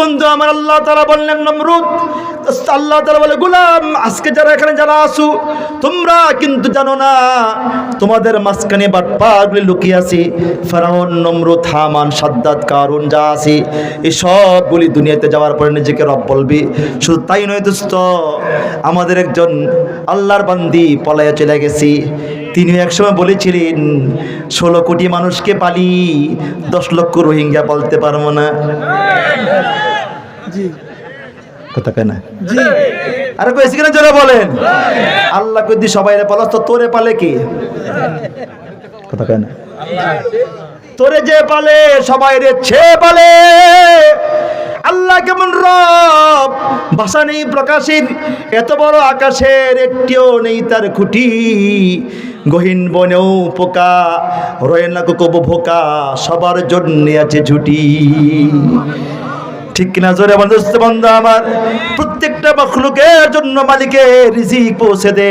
বন্ধু, আমার আল্লাহ তারা বললেন, নমরুদ, আল্লাহ তারা বলে, গুলাম, আজকে যারা এখানে যারা আসু তোমরা কিন্তু জানো না, তোমাদের মাঝখানে বাটপাগুলি লুকিয়ে আছে। ফেরাউন, নমরুদ, হামান সাদ্দাত কারুন, যা আছে, এই সবগুলি দুনিয়াতে যাওয়ার পরে নিজেকে রব বলবি। শুধু তাই নয় দোস্ত, আমাদের একজন আল্লাহর বান্দি পলায়া চলে গেছি। তিনি একসময় বলেছিলেন, ষোলো কোটি মানুষকে পালি, দশ লক্ষ রোহিঙ্গা পালতে পারব না। কথা কেনা আরে কয়েছি কিনা জোরে বলেন। আল্লাহ কদি সবাই পালাস তো তোরে পালে কি? কথা কেনা তোরে যে পালে সবাই রে ছে পালে। আল্লাহ কেমন রব? ভাষা নেই প্রকাশের এত বড় আকাশের একটিও নেই তার খুঁটি। গহীন বনেও পোকা রয়ে না কবু ভোকা সবার জন্য আছে ঝুটি। ঠিক কিনা? জোরে আমার দোস্ত বন্ধু আমার। প্রত্যেকটা মখলুকের জন্য মালিকের রিজিক পৌঁছে দে।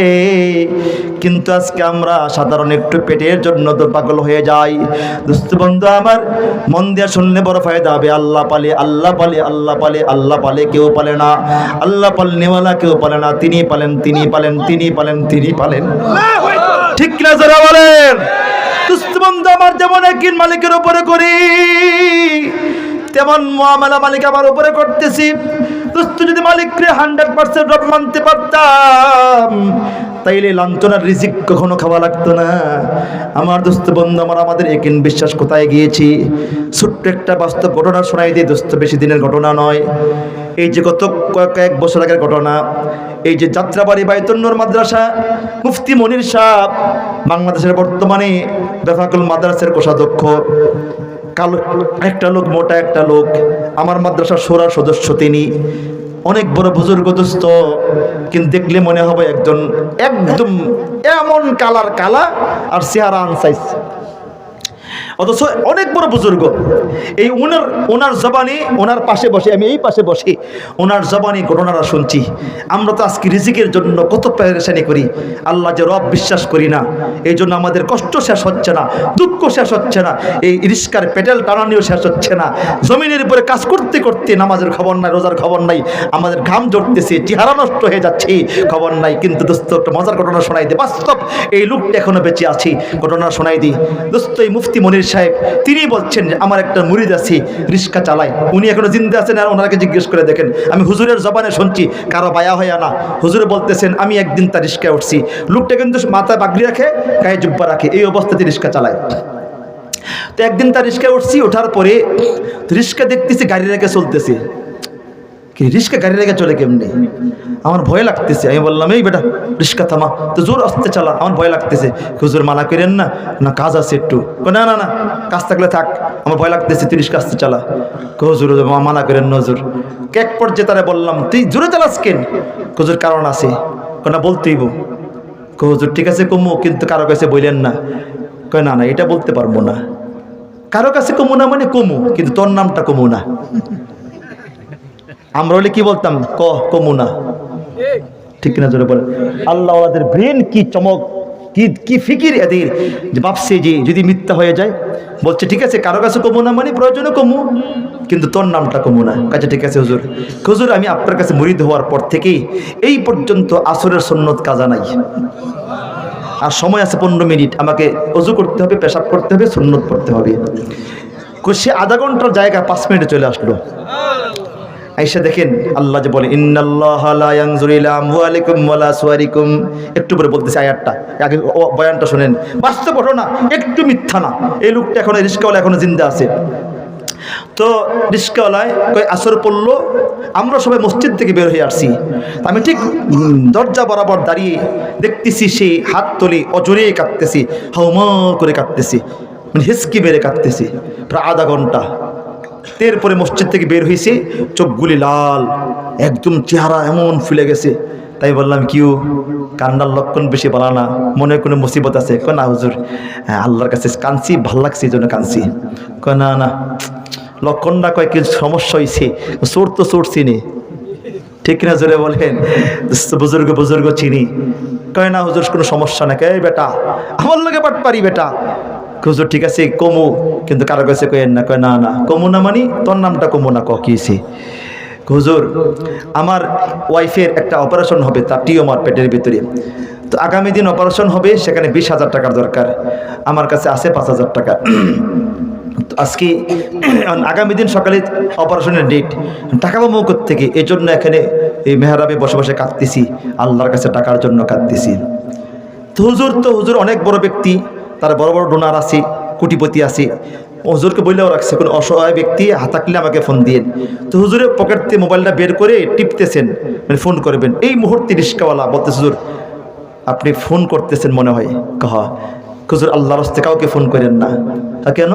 কিন্তু আজকে আমরা সাধারণ একটু পেটের জন্য তো পাগল হয়ে যাই। দোস্ত বন্ধু আমার, মন দিয়ে শুনলে বড় ফায়দা হবে। আল্লাহ পালে আল্লাহ পালে আল্লাহ পালে আল্লাহ পালে কেউ পালে না। আল্লাহ পালনেওয়ালা কেউ পালে না। তিনি পালেন তিনি পালেন তিনি পালেন তিনি পালেন। ঠিক কিনা? জোরে বলেন। দোস্ত বন্ধু আমার, যেমন একদিন মালিকের উপরে করি। তেমন মহামেলা মালিক আমার উপরে করতেছি দোস্ত যদি মালিককে হান্ড্রেড পার্সেন্ট রব মানতে পারতাম, তাইলে লাঞ্ছনার রিজিক কখনো খাওয়া লাগতো না। আমার দোস্ত বন্ধু আমার আমাদের একিন বিশ্বাস কোথায় গিয়েছি? ছোট্ট একটা বাস্তব ঘটনা শোনাই দিয়ে দোস্ত বেশি দিনের ঘটনা নয়। এই যে গত কয়েক কয়েক বছর আগের ঘটনা, এই যে যাত্রাবাড়ি বাইতন্নর মাদ্রাসা, মুফতি মনির সাহ বাংলাদেশের বর্তমানে বেফাকুল মাদ্রাসের কোষাধ্যক্ষ। কালো একটা লোক, মোটা একটা লোক, আমার মাদ্রাসার সোরার সদস্য তিনি। অনেক বড় বুজুর্গ কিন্তু দেখলে মনে হবে একজন একদম এমন কালার কালা আর চেহারা আনসাইজ অথচ অনেক বড় বুজুর্গ। এই ওনার ওনার জবানে ওনার পাশে বসে, আমি এই পাশে বসে ওনার জবানে ঘটনাটা শুনছি। আমরা তো আজকে রিজিকের জন্য কত পেরেশানি করি। আল্লাহ যে রব বিশ্বাস করি না এই জন্য আমাদের কষ্ট শেষ হচ্ছে না, দুঃখ শেষ হচ্ছে না, এই রিস্কার পেটেল টানানিও শেষ হচ্ছে না। জমিনের উপরে কাজ করতে করতে নামাজের খবর নাই, রোজার খবর নাই, আমাদের ঘাম জড়তেছে চেহারা নষ্ট হয়ে যাচ্ছে, খবর নাই। কিন্তু দোস্ত, একটা মজার ঘটনা শোনাই দিই বাস্তব, এই লোকটা এখনও বেঁচে আছি। ঘটনা শোনাই দিই দোস্ত, এই মুফতি মনির সাহেব, তিনি বলছেন যে, আমার একটা মুরিদ আছে রিস্কা চালায়। উনি এখনও জিন্দা আছেন আর ওনাকে জিজ্ঞেস করে দেখেন। আমি হুজুরের জবানে শুনছি, কারও বায়া হয় না। হুজুরে বলতেছেন, আমি একদিন তার রিস্কায় উঠছি। লোকটা কিন্তু মাথায় বাগড়ি রাখে, গায়ে জুব্বা রাখে। এই অবস্থাতে রিস্কা চালায়। তো একদিন তার রিস্কায় উঠছি, ওঠার পরে রিস্কা দেখতেছি, গাড়ি রেখে চলতেছে। কি রিস্কা গাড়ি রেখে চলে কেমনি? আমার ভয় লাগতেছে। আমি বললাম, এই বেটা, রিস্কা থামা, তো জোর আসতে চালা। আমার ভয় লাগতেছে। হুজুর মানা করেন না না কাজ আছে একটু। না না না, কাজ থাকলে থাক, আমার ভয় লাগতেছে, তুই রিস্কা আসতে চালা। কো হুজুর মা- মানা করেন নজর এক পর্যায়ে তারা বললাম, তুই জোরে চালাস কেন? হুজুর, কারণ আছে। বউ কো হুজুর, ঠিক আছে কমু, কিন্তু কারও কাছে বললেন না। কয়, না না, এটা বলতে পারব না। কারও কাছে কমু না মানে কমু, কিন্তু তোর নামটা কমু না। আমরা হলে কি বলতাম? ক কমু না ঠিক কিনা জোরে বলে আল্লাহ ব্রেন কি চমক, কি কি ফিকির এদের? যে যে যদি মিথ্যা হয়ে যায়, বলছে, ঠিক আছে, কারও কাছে কমু না মানে প্রয়োজনে কমু, কিন্তু তোর নামটা কমু না কাছে ঠিক আছে, হুজুর। হুজুর, আমি আপনার কাছে মুরিদ হওয়ার পর থেকেই এই পর্যন্ত আসরের সন্ন্যত কাজা নাই। আর সময় আছে পনেরো মিনিট। আমাকে অজু করতে হবে, পেশাব করতে হবে, সুন্নত পড়তে হবে। সে আধা ঘণ্টার জায়গা পাঁচ মিনিটে চলে আসলো। আইসা দেখেন, আল্লাহ যে বলে ইন্নাল্লাহ লা ইয়ানজুরু ওয়ালা সুওয়ারিকুম একটু পরে বলতেছে আয়াতটা। আগে বয়ানটা শুনেন। বাস্তব ঘটনা, একটু মিথ্যা না। এই লোকটা এখনও রিস্কাওয়ালা এখনও জিন্দা আছে। তো রিস্কাওয়ালায় কই আসর পড়ল, আমরা সবাই মসজিদ থেকে বের হয়ে আসছি। আমি ঠিক দরজা বরাবর দাঁড়িয়ে দেখতেছি সেই হাত তুলে অজরে কাঁদতেছি হাউমা করে কাঁদতেছি মানে হিসকি বেড়ে কাঁদতেছি। প্রায় আধা ঘণ্টা। এরপরে মসজিদ থেকে বের হয়েছে চোখগুলি লাল, একদম চেহারা এমন ফুলে গেছে। তাই বললাম কিউ কান্নার লক্ষণ বেশি বলা না, মনে কোনো মুসিবত আছে? না হুজুর হ্যাঁ আল্লাহর কাছে কানছি ভালো লাগছে এই জন্য কয়, না না, লক্ষণটা কয় কিছু সমস্যা হয়েছে চোর তো চোর চিনি। ঠিক না জোরে বলেন, বুজুর্গ বুজুর্গ চিনি। কয়, না হুজুর, কোনো সমস্যা না কে বেটা, আমার লোকে পাট পারি বেটা। হুজুর ঠিক আছে, কমু। কিন্তু কারও কাছে কয়েন না, কয়, না না। কমু না মানি, তোর নামটা কমু না ক কিছে হুজুর, আমার ওয়াইফের একটা অপারেশন হবে তার টিওমার পেটের ভিতরে। তো আগামী দিন অপারেশন হবে, সেখানে বিশ হাজার টাকার দরকার। আমার কাছে আছে পাঁচ হাজার টাকা। আজকে আগামী দিন সকালে অপারেশনের ডেট টাকা পাবো থেকে এই জন্য এখানে এই মেহরাবে বসে বসে কাঁদতেছি। আল্লাহর কাছে টাকার জন্য কাঁদতেছি। তো হুজুর তো হুজুর অনেক বড় ব্যক্তি। তার বড় বড় ডোনার আছে কোটিপতি আছে হুজুরকে বললেও রাখছে, কোনো অসহায় ব্যক্তি হাতাকলে আমাকে ফোন দিয়েন তো হুজুরের পকেট থেকে মোবাইলটা বের করে টিপতেছেন মানে ফোন করবেন। এই মুহূর্তে রিস্কাওয়ালা বলতে হুজুর, আপনি ফোন করতেছেন মনে হয়। কহ, হুজুর, আল্লাহর হস্তে কাউকে ফোন করেন না। তা কেন?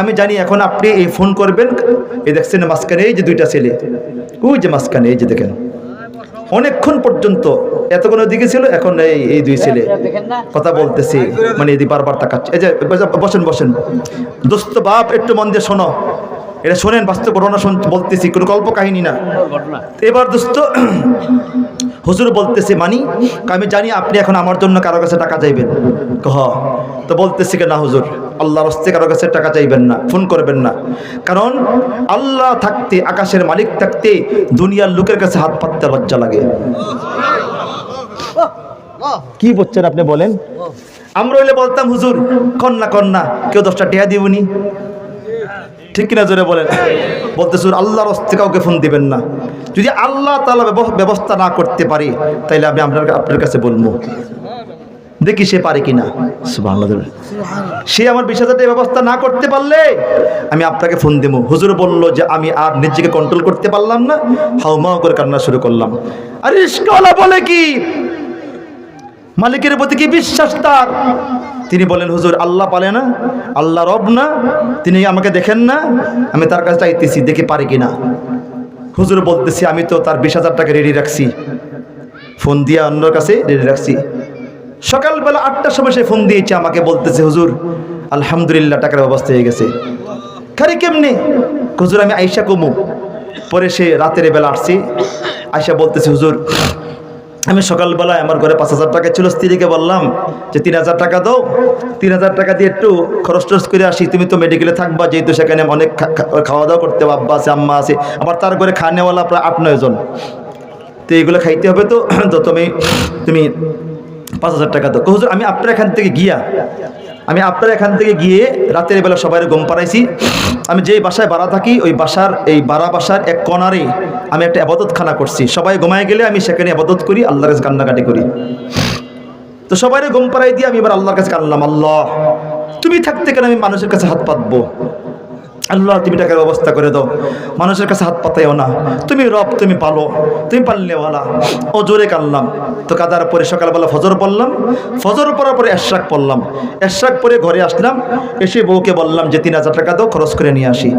আমি জানি এখন আপনি এই ফোন করবেন, এই দেখছেন মাঝখানে এই যে দুইটা ছেলে। ওই যে মাঝখানে এই যে দেখেন। অনেকক্ষণ পর্যন্ত এতক্ষণ ওদিকে ছিল এখন এই এই দুই ছেলে কথা বলতেছি। মানে এদিকে বারবার তাকাচ্ছে। এই যে বসেন বসেন। দোস্ত বাপ একটু মন দিয়ে শোনো। এটা শোনেন বাস্তব ঘটনা শুন বলতেছি কোনো গল্প কাহিনী না। এবার দোস্ত হুজুর বলতেছে মানি আমি জানি আপনি এখন আমার জন্য কারও কাছে টাকা চাইবেন। হ। তো বলতেছি না হুজুর? আল্লাহর হস্তে কারও কাছে টাকা চাইবেন না ফোন করবেন না। কারণ আল্লাহ থাকতে আকাশের মালিক থাকতে দুনিয়ার লোকের কাছে হাত পাততে লজ্জা লাগে। কি বলছেন আপনি বলেন? আমরা হইলে বলতাম হুজুর কন্যা কন্যা কেউ দশটা টেয়া দিবনি? ঠিক কিনা জোরে বলেন? বলতে সুর আল্লাহর হস্তে কাউকে ফোন দিবেন না। যদি আল্লাহ তালা ব্যবস্থা না করতে পারি তাইলে আমি আপনার আপনার কাছে বলব। দেখি সে পারে কিনা। সে আমার বিশ হাজার ব্যবস্থা না করতে পারলে আমি আপনাকে ফোন দেবো। হুজুর বলল যে আমি আর নিজেকে কন্ট্রোল করতে পারলাম না। হাউমাও করে কান্না শুরু করলাম। আরে বলে কি? মালিকের প্রতি কি বিশ্বাস তার? তিনি বলেন, হুজুর, আল্লাহ পালে না, আল্লাহ রব না, তিনি আমাকে দেখেন না, আমি তার কাছে চাইতেছি দেখে পারি কিনা। হুজুর বলতেছি, আমি তো তার বিশ হাজার টাকা রেডি রাখছি। ফোন দিয়ে অন্যর কাছে রেডি রাখছি। সকালবেলা আটটার সময় সে ফোন দিয়েছে আমাকে, বলতেছে, হুজুর, আলহামদুলিল্লাহ, টাকার ব্যবস্থা হয়ে গেছে। খালি কেমনে? হুজুর, আমি আইসা কমু। পরে সে রাতের বেলা আসছি, আইসা বলতেছে, হুজুর আমি সকালবেলায় আমার ঘরে পাঁচ হাজার টাকা ছিল, স্ত্রীকে বললাম যে, তিন হাজার টাকা দাও। তিন হাজার টাকা দিয়ে একটু খরচ টরচ করে আসি। তুমি তো মেডিকেলে থাকবা, যেহেতু সেখানে অনেক খাওয়া দাওয়া করতে আব্বা আছে, আম্মা আছে। আমার তার ঘরে খানেওয়ালা প্রায় আট নয়জন তো এইগুলো খাইতে হবে তো। তো তুমি তুমি পাঁচ হাজার টাকা দাও। হুজুর, আমি আপনার এখান থেকে গিয়া আমি আপনার এখান থেকে গিয়ে রাতের বেলা সবাই গম পাড়াইছি। আমি যে বাসায় বাড়া থাকি, ওই বাসার, এই বাড়া বাসার এক কনারে আমি একটা আবাদতখানা করছি। সবাই ঘুমায় গেলে আমি সেখানে আবাদত করি, আল্লাহর কাছে কান্নাকাটি করি। তো সবাই গম পাড়াই দিয়ে আমি এবার আল্লাহর কাছে কান্নাম আল্লাহ, তুমি থাকতে কেন আমি মানুষের কাছে হাত পাতবো? আল্লাহ, তুমি টাকার ব্যবস্থা করে দাও। মানুষের কাছে হাত পাতাইও না। তুমি রব, তুমি পালো। তুমি পাললেওয়ালা ও জোরে কানলাম তো কাদার পরে সকালবেলা ফজর পড়লাম। ফজর পড়ার পরে এশরাক পড়লাম। এশরাক পরে ঘরে আসলাম। এসে বউকে বললাম যে, তিন হাজার টাকা দাও, খরচ করে নিয়ে আসি।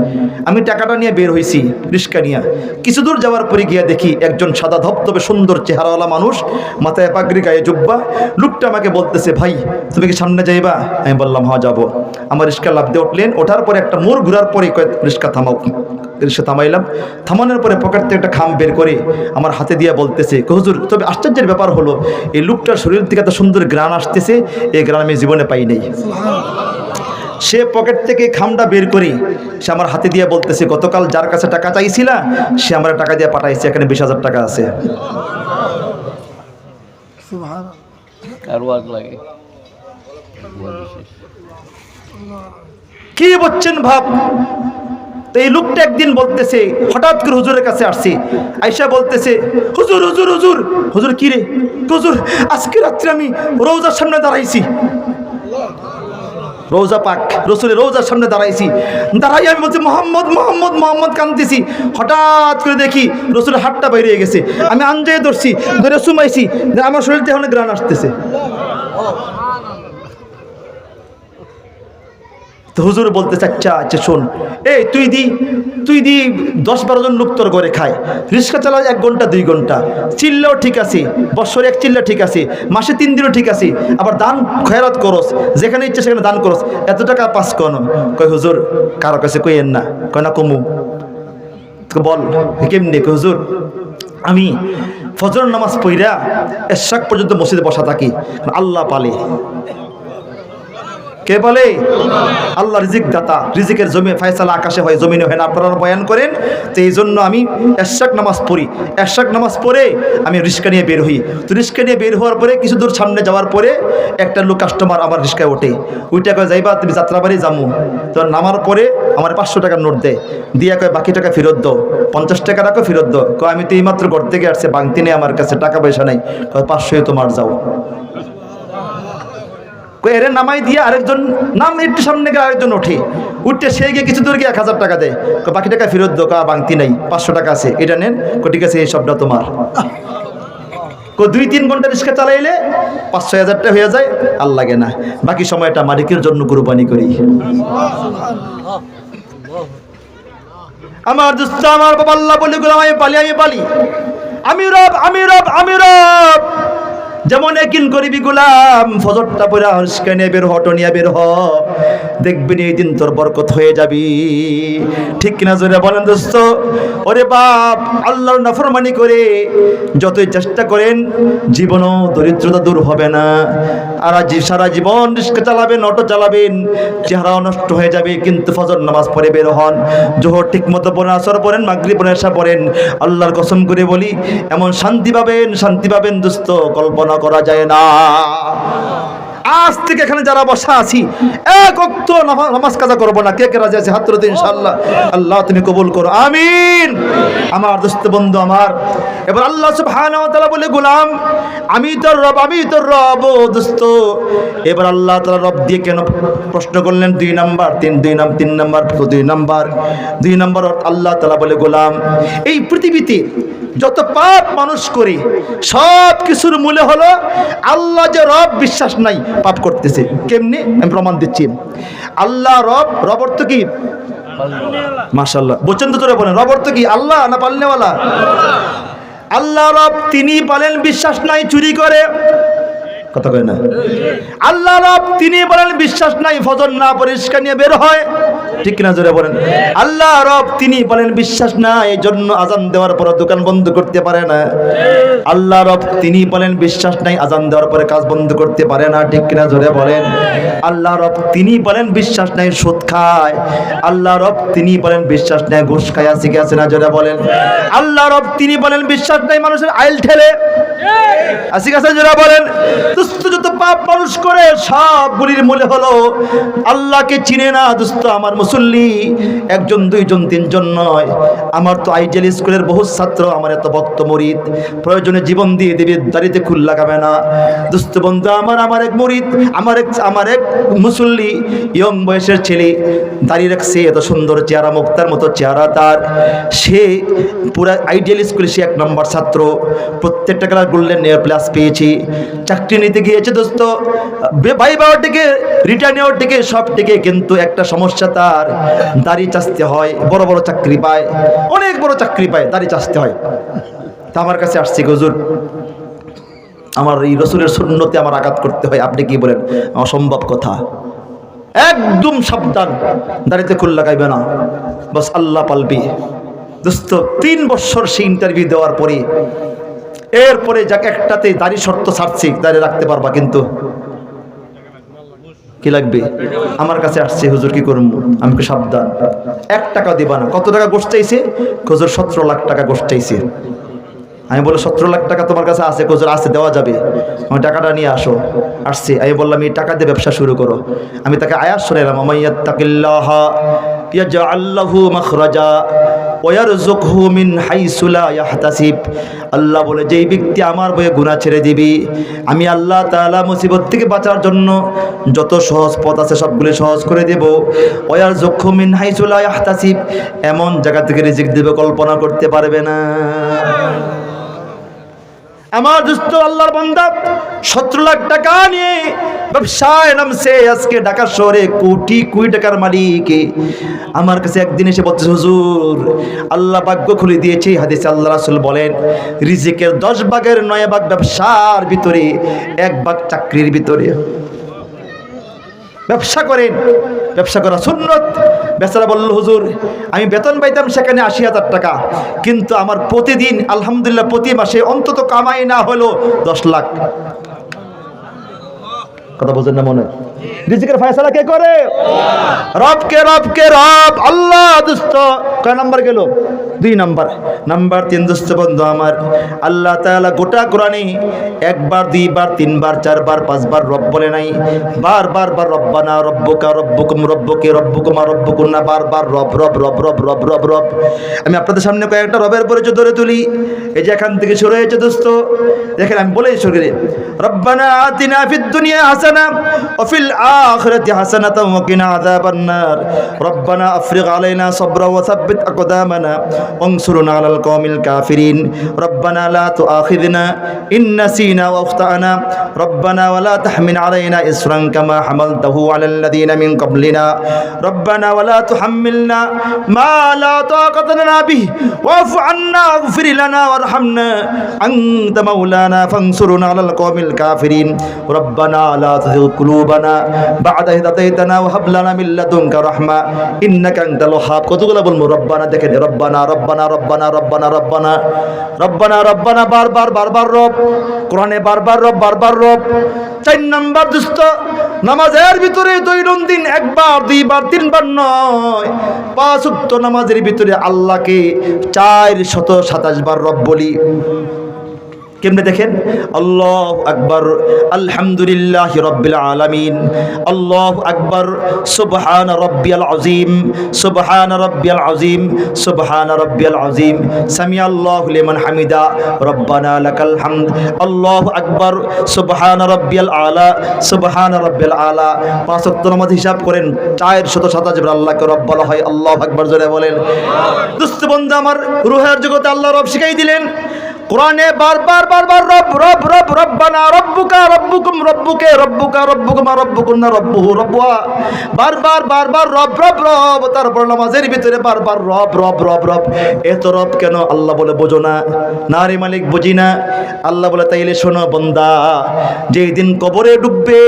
আমি টাকাটা নিয়ে বের হয়েছি রিস্কা নিয়ে। কিছু দূর যাওয়ার পরে গিয়ে দেখি একজন সাদা ধবধবে সুন্দর চেহারাওয়ালা মানুষ, মাথায় পাগড়ি, গায়ে জুব্বা। লোকটা আমাকে বলতেছে, ভাই, তুমি কি সামনে যাইবা? আমি বললাম হ্যাঁ যাব। আমার রিস্কা লাভ দিয়ে উঠলেন। ওঠার পরে একটা মোড় ঘুরার পরে কয়েক রিস্কা থামাও রিক্সা থামাইলাম। থামানোর পরে পকেট থেকে একটা খাম বের করে আমার হাতে দিয়ে বলতেছে "কো হুজুর তবে আশ্চর্যের ব্যাপার হলো এই লোকটার শরীর থেকে এত সুন্দর গ্রান আসতেছে এই গ্রান আমি জীবনে পাই নাই। সে পকেট থেকে খামটা বের করে সে আমার হাতে দিয়ে বলতেছে গতকাল যার কাছে টাকা চাইছিলা সে আমার টাকা দিয়ে পাঠাইছে এখানে বিশ হাজার টাকা আছে। আর লাগে। কি বলছেন ভাব? তো এই লোকটা একদিন বলতেছে, হঠাৎ করে হুজুরের কাছে আসছে। আইসা বলতেছে, হুজুর হুজুর হুজুর। হুজুর, কি রে? হুজুর, আজকে রাত্রে আমি রোজার সামনে দাঁড়াইছি। রোজা পাক, রসুলের রোজার সামনে দাঁড়াইছি। দাঁড়াই আমি বলছি, মোহাম্মদ মোহাম্মদ মোহাম্মদ কান্দিছি হঠাৎ করে দেখি রসুলের হাতটা বাইরে গেছে। আমি আঞ্জায় ধরছি, ধরে সুমাইছি, আমার শরীর থেকে অনেক গ্রান আসতেছে। তো হুজুর বলতে চাচ্ছা আচ্ছা শোন। এই, তুই দি তুই দি দশ বারো জন লোক তোর ঘরে খায়। রিক্সা চালাও এক ঘণ্টা, দুই ঘণ্টা। চিল্লাও ঠিক আছে। বৎসরে এক চিল্লা ঠিক আছে। মাসে তিন দিনও ঠিক আছে। আবার দান খয়রাত করস। যেখানে ইচ্ছে সেখানে দান করস। এত টাকা পাস কন কয়, হুজুর, কারও কাছে কই কইয়েন না? কয়, না কমু। বল কেমনি? কয়, হুজুর, আমি ফজর নামাজ পইরা এশাক পর্যন্ত মসজিদে বসা থাকি। আল্লাহ পালে। কে বলে? আল্লাহ রিজিক দাতা রিজিকের জমি ফয়সালা আকাশে হয়, জমিনে হয় না। আপনারা বয়ান করেন তো এই জন্য আমি এশাক নামাজ পড়ি। এশাক নামাজ পড়ে আমি রিস্কা নিয়ে বের হই। তো রিস্কা নিয়ে বের হওয়ার পরে কিছু দূর সামনে যাওয়ার পরে একটা লোক কাস্টমার আমার রিস্কায় ওঠে। ওইটা কয় যাইবা, তুমি যাত্রাবাড়ি যামু। তো নামার পরে আমার পাঁচশো টাকার নোট দেয়। দিয়ে কয়, বাকি টাকা ফেরত দাও। পঞ্চাশ টাকা রাখো, ফেরত দাও। কয়, আমি তো এইমাত্র ঘর থেকে আসছে, বাংতি নেই আমার কাছে, টাকা পয়সা নেই। কয়, পাঁচশোই তোমার যাও। এরে নামাই দিয়ে আরেকজন, নাম একটু সামনে গিয়ে আরেকজন ওঠে। উঠতে সে গিয়ে কিছু দূর গিয়ে এক হাজার টাকা দেয়। বাকি টাকা ফেরত দো কা বাংতি নাই, পাঁচশো টাকা আছে, এটা নেন। ঠিক আছে, এই সবটা তোমার। দুই তিন ঘণ্টা রিক্সা চালাইলে পাঁচশো হাজারটা হয়ে যায়, আর লাগে না। বাকি সময়টা মালিকের জন্য কুরবানি করি। আমার দুস্থ আমার বাবা আল্লাহ বলে গুলো আমি পালি আমি পালি। আমি রব আমি রব আমি রব। যেমন একিন করিবি গুলাম ফজরটা পরে নিয়ে বের হটো নিয়ে বের হ। দেখবি এই দিন তোর বরকত হয়ে যাবি। ঠিক কিনা জোরে বলেন দোস্ত? ওরে বাপ, আল্লাহর নাফরমানি করে যতই চেষ্টা করেন, জীবনও দরিদ্রতা দূর হবে না। আর সারা জীবন রিস্কা চালাবেন, অটো চালাবেন, চেহারাও নষ্ট হয়ে যাবে, কিন্তু ফজর নামাজ পড়ে বের হন। জোহর ঠিক মতো পড়েন, আসর পড়েন মাগরি পড়েন এসা পড়েন। আল্লাহর কসম করে বলি, এমন শান্তি পাবেন শান্তি পাবেন দোস্ত, কল্পনা করা যায় না। আজ থেকে এখানে যারা বসা আছি, এক অক্ত নামা- নামাজ কাজা করব না। কে কে রাজি আছে? হাত তুলে ইনশাল্লাহ আল্লাহ তুমি কবুল করো আমিন। আমার দোস্ত বন্ধু আমার। এবার আল্লাহ সুবহানাহু বলে, গোলাম, আমি তোর রব, আমি তোর রব দোস্ত। এবার আল্লাহ তাআলা রব দিয়ে কেন প্রশ্ন করলেন? দুই নাম্বার, তিন, দুই নাম, তিন নাম্বার, দুই নাম্বার। দুই নাম্বার আল্লাহ তাআলা বলে, গোলাম, এই পৃথিবীতে যত পাপ মানুষ করি, সব কিছুর মূলে হলো আল্লাহ যে রব বিশ্বাস নাই, পাপ করতেছে। কেমনি? আমি প্রমাণ দিচ্ছি। আল্লাহ রব রব অর্থ কি? মাসাল্লাহ বলছেন তো তোরা বলেন, রব অর্থ কি? আল্লাহ না পালনেওয়ালা? আল্লাহ রব, তিনি পালেন, বিশ্বাস নাই, চুরি করে। কথা কয় না? আল্লাহ রব তিনি বলেন, বিশ্বাস নাই, ফজর না, পরিষ্কার নিয়ে বের হয়। ঠিক কিনা জোরে বলেন? আল্লাহ রব তিনি বলেন, বিশ্বাস না এই জন্য আজান দেওয়ার পর দোকান বন্ধ করতে পারে না। আল্লাহ রব তিনি বলেন, বিশ্বাস নাই, আজান দেওয়ার পরে কাজ বন্ধ করতে পারে না। ঠিক কিনা জোরে বলেন? আল্লাহ রব তিনি বলেন, বিশ্বাস নাই, সুদ খায়। আল্লাহ রব তিনি বলেন, বিশ্বাস নাই, ঘুষ খায়। আছে কি আছে না জোরে বলেন? আল্লাহ রব তিনি বলেন, বিশ্বাস নাই, মানুষের আইল ঠেলে। আসি কাছে যারা বলেন? যত পাপ মানুষ করে, সবগুলির মূলে হলো, আল্লাহকে চিনে না, দুস্থ আমার মুসল্লি, একজন, দুইজন, তিনজন নয়। আমার তো আইডিয়াল স্কুলের বহু ছাত্র, আমার এত ভক্ত মরিদ। প্রয়োজনে জীবন দিয়ে দেবে, দাড়িতে খুল লাগাবে না। দুস্থ বন্ধু আমার আমার এক মরিদ, আমার এক আমার এক মুসল্লি, ইয়ং বয়সের ছেলে। দাঁড়িয়ে রাখছে, এত সুন্দর চেহারা, মুক্তার মতো চেহারা তার। সে পুরা আইডিয়াল স্কুলে সে এক নম্বর ছাত্র। প্রত্যেকটা ক্লাস গোল্ডেন প্লাস পেয়েছি। চাকরি নিতে গিয়েছে দোস্ত। ভাই বাবার থেকে রিটার্ন নেওয়ার থেকে সব থেকে কিন্তু একটা সমস্যা তার। দাড়ি চাচতে হয়, বড় বড় চাকরি পায়, অনেক বড় চাকরি পায়, দাড়ি চাচতে হয়। তা আমার কাছে আসছে গজুর আমার এই রসুলের শূন্যতে আমার আঘাত করতে হয়, আপনি কি বলেন? অসম্ভব কথা। একদম সাবধান, দাড়িতে খুল লাগাইবে না। বাস আল্লাহ পালবি। দোস্ত, তিন বছর সে ইন্টারভিউ দেওয়ার পরে এরপরে যাক একটাতে দাড়ি শর্ত ছাড়ছি দাঁড়িয়ে রাখতে পারবা কিন্তু। কি লাগবে? আমার কাছে আসছে, হুজুর কি করুন আমি সাবধান। এক টাকা দিবা না। কত টাকা গোষ্ঠ চাইছে? হুজুর সতেরো লাখ টাকা গোষ্ঠ চাইছে। আমি বললাম, সতেরো লাখ টাকা তোমার কাছে আছে কোজোর আছে, দেওয়া যাবে। আমি টাকাটা নিয়ে আসো। আসছে। আমি বললাম, এই টাকা দিয়ে ব্যবসা শুরু করো। আমি তাকে আয়াস শোনালাম আমাইয়াত্তাকিল্লাহ ইয়াজআল্লাহু মাখরাজা। মিন আল্লাহ বলে, যেই ব্যক্তি আমার বয়ে গুনাহ ছেড়ে দিবি, আমি আল্লাহ তাআলা মুসিবত থেকে বাঁচার জন্য যত সহজ পথ আছে সবগুলি সহজ করে দেব। ওয়ারযুকহু মিন হাইসু লা ইয়াহতাসিব, এমন জায়গা থেকে রিজিক দেবে, কল্পনা করতে পারবে না। আমার দুস্থ আল্লাহর বান্দা সতেরো লাখ টাকা নিয়ে ব্যবসায় নামছে আজকে ঢাকা শহরে কোটি কোটি টাকার মালিক আমার কাছে একদিন এসে বলছে হুজুর, আল্লাহ ভাগ্য খুলে দিয়েছে। হাদিস আল্লাহ রাসুল বলেন, রিজিকের দশ ভাগের নয় ভাগ ব্যবসার ভিতরে, এক ভাগ চাকরির ভিতরে। ব্যবসা করেন। ব্যবসা করা সুন্নত। বেচারা বলল, হুজুর, আমি বেতন পাইতাম সেখানে আশি হাজার টাকা। কিন্তু আমার প্রতিদিন, আলহামদুলিল্লাহ, প্রতি মাসে অন্তত কামাই না হলো দশ লাখ। কথা বোঝেন না মনে? রিজিকের ফয়সালা কে করে? রব কে রব কে রব আল্লাহ দুস্থ কয় নাম্বার গেল? দুই নাম্বার। নাম্বার তিন দুস্থ বন্ধু আমার। আল্লাহ তাআলা গোটা কোরআনে একবার, দুইবার, তিনবার, চারবার, পাঁচবার রব বলে নাই। বারবার, বার রব্বানা রব্বুকা রব্বুকুম রব্বুকে রব্বুকুমা রব্বুকুন্না। বারবার রব রব রব রব রব রব রব। আমি আপনাদের সামনে কয়েকটা রবের পরিচয় ধরে তুলি। এই যে এখান থেকে শুরু হয়েছে দোস্ত দেখেন, আমি বলেই শুরু করি। রব্বানা আতিনা ফিদ দুনিয়া হাসানা ওয়া ফিল আখিরাতি হাসানাতাও ওয়া কিনা আযাবান নার রব্বানা আফরিগ আলাইনা সাবরা ওয়া সাব্বিত আকদামানা। ওয়ানসুরনা আলাল কওমিল কাফিরিন রব্বানা লা তুআখিযনা ইন নাসিনা ওয়া আখতানা রব্বানা ওয়া লা তাহমিল আলাইনা ইসরান কামা হামালতাহু আলাল লাযিনা মিন ক্বাবলিনা রব্বানা ওয়া লা তুহাম্মিলনা মা লা তাকাতা লানা বিহি واعف عنا واغفر لنا وارحمنا أنت مولانا فانصرنا على القوم الكافرين ربنا لا تزغ قلوبنا بعد إذ هديتنا وهب لنا من لدنك رحمة إنك أنت الوهاب কতগুলো বলবো রব্বানা দেখেন রব্বানা রব্বানা রব্বানা রব্বানা রব্বানা রব্বানা রব্বানা রব্বানা বারবার বারবার রব। কোরআনে বারবার রব বারবার রব। চার নাম্বার দুস্থ নামাজের ভিতরে দৈনন্দিন একবার, দুইবার, তিনবার নয়। পাঁচ উক্ত নামাজের ভিতরে আল্লাহকে চার শত সাতাশ বার রব বলি। কেমনে দেখেন? আল্লাহ আকবর, আলহামদুলিল্লাহ রব্বিল আলামিন, আল্লাহ আকবর, সুবহান রব্বিয়াল আজিম সুবহান রব্বিয়াল আজিম সুবহান রব্বিয়াল আজিম সামি আল্লাহ লিমান হামিদা, রব্বানা লাকাল হামদ। আল্লাহ আকবর, সুবহান রব্বিয়াল আলা, সুবহান রব্বিয়াল আলা। পাঁচ ওয়াক্ত নামাজ হিসাব করেন চার শত সাতাশ আল্লাহকে রব বলা হয়, আল্লাহ আকবর জোরে বলেন। দুস্থ বন্ধু আমার রুহের জগতে আল্লাহ রব শিখাই দিলেন কোরআনে বারবার বারবার রব রব রব, রব্বানা, রব্বুকা, রব্বুকুম, রব্বুকে, রব্বুকা, রব্বুকুমা, রব্বুকুন্না, রব্বুহু, রব্বুয়া। বারবার বারবার রব রব রব, তারপর নামাজের ভিতরে বারবার রব রব রব রব। এত রব কেন আল্লাহ বলে বোঝো না? নারী মালিক বুঝি না? আল্লাহ বলে, তাইলে শোনো বন্দা যেই দিন কবরে ডুববে,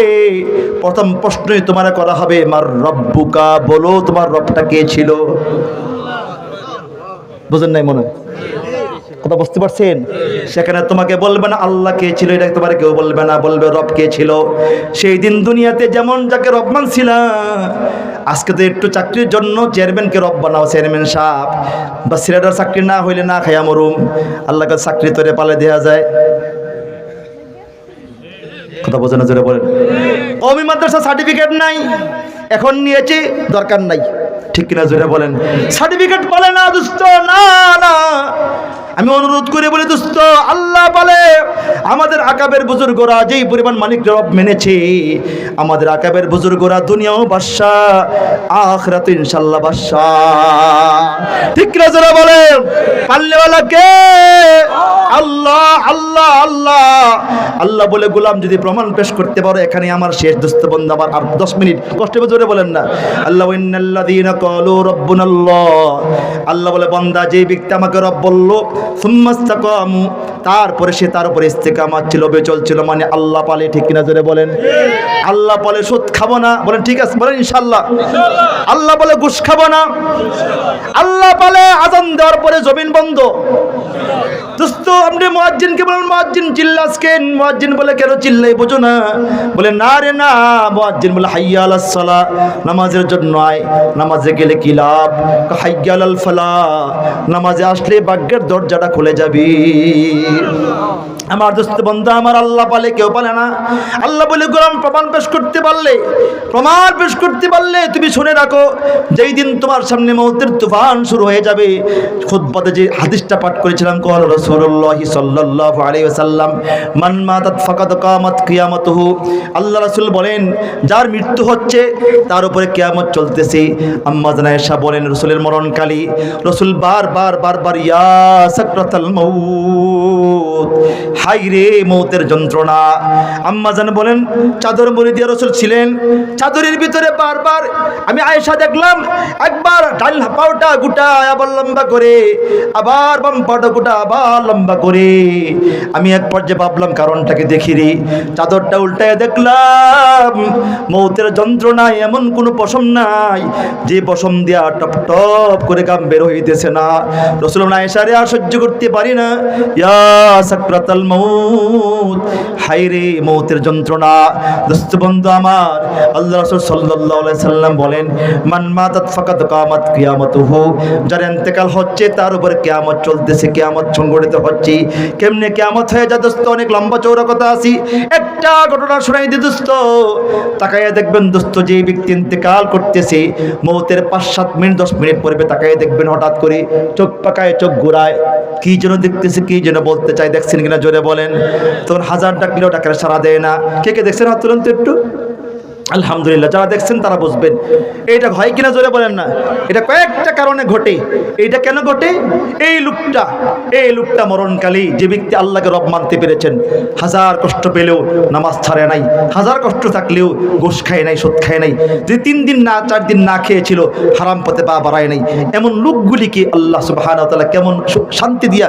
প্রথম প্রশ্নই তোমার করা হবে, মার রব্বুকা বলো তোমার রবটা কে ছিল? বুঝেন নাই মনে হয়? কথা বুঝতে পারছেন? সেখানে তোমাকে বলবে না, আল্লাহ কে ছিল, এটা তোমার কেউ বলবে না, বলবে রব কে ছিল। সেই দিন দুনিয়াতে যেমন যাকে রব মানছিলাম আজকে তো একটু চাকরির জন্য চেয়ারম্যানকে রব বানাও চেয়ারম্যান সাহেব। বা সিলেটার চাকরি না হইলে না খাইয়া মরুম। আল্লাহকে চাকরি তোরে পালে দেওয়া যায়। কথা বোঝানো জোরে বলেন। কমি মাদ্রাসা সার্টিফিকেট নাই, এখন নিয়েছি দরকার নাই। ঠিক কিনা, জোরে বলেন। সার্টিফিকেট বলে না, দুষ্ট, না না। আমি অনুরোধ করে বলি দোস্ত, আল্লাহ বলে, আমাদের আকাবের বুজুর্গরা যেই পরিমাণ মালিক রব মেনেছে, আমাদের আকাবের বুজুর্গরা দুনিয়াও বাদশা আখরাত ইনশাল্লাহ বাদশা। ঠিক কিনা জোরে বলেন? পাল্লেওয়ালা কে? আল্লাহ আল্লাহ আল্লাহ। আল্লাহ বলে, গোলাম যদি প্রমাণ পেশ করতে পারো, এখানে আমার শেষ দোস্ত বন্ধু আমার আর দশ মিনিট। কষ্ট জোরে বলেন না। আল্লাহ আল্লাহ বলে, বান্দা যে ব্যক্তি আমাকে রব বলল সুম্মাস্তাকামু, তারপরে সে তার উপরে ইস্তেকামাত ছিল বেচল ছিল মানে আল্লাহ পালে ঠিক কিনা জোরে বলেন। আল্লাহ বলে সুদ খাব না, বলেন ঠিক আছে, বলেন ইনশাল্লাহ আল্লাহ বলে ঘুষ খাব না, আল্লাহ বলে আজান দেওয়ার পরে জমিন বন্ধ। দোস্ত, আপনি বলেন চিল্লাসকেন বলে কেন চিল্লাই বোঝো না। বলে, না রে না, মুয়াজ্জিন বলে, হাইয়া আলাস সালা নামাজের জন্য আয়। নামাজে গেলে কি লাভ? হাইয়া আলাল ফালা নামাজে আসলে ভাগ্যের দরজাটা খুলে যাবি। আমার দোস্ত বন্ধু, আমার আল্লাহ পালে কেউ পালে না। আল্লাহ বলে, গোলাম প্রমাণ পেশ করতে পারলে, প্রমাণ পেশ করতে পারলে তুমি শুনে রাখো, যেই দিন তোমার সামনে মৌতের তুফান শুরু হয়ে যাবে খুদ্বাতে যে হাদিসটা পাঠ করেছিলাম, কল রসুল্লাহি সাল্লাল্লাহু আলাইহি ওয়াসাল্লাম, মান মাতাত ফাকাদ কামাত কিয়ামতুহু আল্লাহ রাসূল বলেন, যার মৃত্যু হচ্ছে, তার উপরে কিয়ামত চলতেছে। আম্মা জানায়েশা বলেন, রসুলের মরণকালী রসুল বার বার বারবার, ইয়া সাকরাতাল মাউত হাই রে মৌতের যন্ত্রণা। আম্মা জান বলেন, চাদর মুড়ি দিয়ে রসুল ছিলেন, চাদরের ভিতরে বারবার আমি আয়েশা দেখলাম, একবার ডাল পাউটা গুটা আবার লম্বা করে, আবার বাম পাউটা গুটা আবার লম্বা করে। আমি এক পর্যায়ে ভাবলাম, কারণটাকে দেখি রে, চাদরটা উল্টায় দেখলাম, মৌতের যন্ত্রণায় এমন কোনো পশম নাই, যে পশম দিয়া টপ টপ করে গাম বের হইতেছে না। রসুল আয়সারে আর সহ্য করতে পারি না। ইয়া সাকরাতাল মৌত হাই রে মৌতের যন্ত্রণা। দোস্ত বন্ধু আমার আল্লাহ রসুল আলাইহি সাল্লাম বলেন, মান মাতাত ফাকাত কামাত কিয়ামতুহু। যার ইন্তেকাল হচ্ছে, তার উপরে কিয়ামত চলতেছে, কিয়ামত সংগঠিত হচ্ছে। কেমনে কিয়ামত হয়ে যা দোস্ত? অনেক লম্বা চৌড়া কথা আছি। একটা ঘটনা শোনাই দি দোস্ত। তাকাইয়া দেখবেন দোস্ত, যে ব্যক্তি ইন্তেকাল করতেছে মৌতের পাঁচ সাত মিনিট, দশ মিনিট পরে তাকাইয়া দেখবেন হঠাৎ করে চোখ পাকায়, চোখ ঘুরায়। কি যেন দেখতেছে, কি যেন বলতে চাই দেখছেন কিনা জোরে বলেন তখন হাজার ডাকলেও ডাকার সারা দেয় না। কে কে দেখছেন হাত তুলুন তো একটু? আলহামদুলিল্লাহ, যারা দেখছেন তারা বুঝবেন। এইটা হয় কিনা জোরে বলেন না। এটা কয়েকটা কারণে ঘটে। এইটা কেন ঘটে? এই লোকটা এই লোকটা মরণকালী যে ব্যক্তি আল্লাহকে রব মানতে পেরেছেন, হাজার কষ্ট পেলেও নামাজ ছাড়ে নাই, হাজার কষ্ট থাকলেও গোশ খায় নাই, সুদ খায় নাই। যে তিন দিন না, চার দিন না খেয়েছিল হারাম পথে পা বাড়ায় নাই। এমন লোকগুলিকে আল্লাহ সুবাহ কেমন শান্তি দিয়া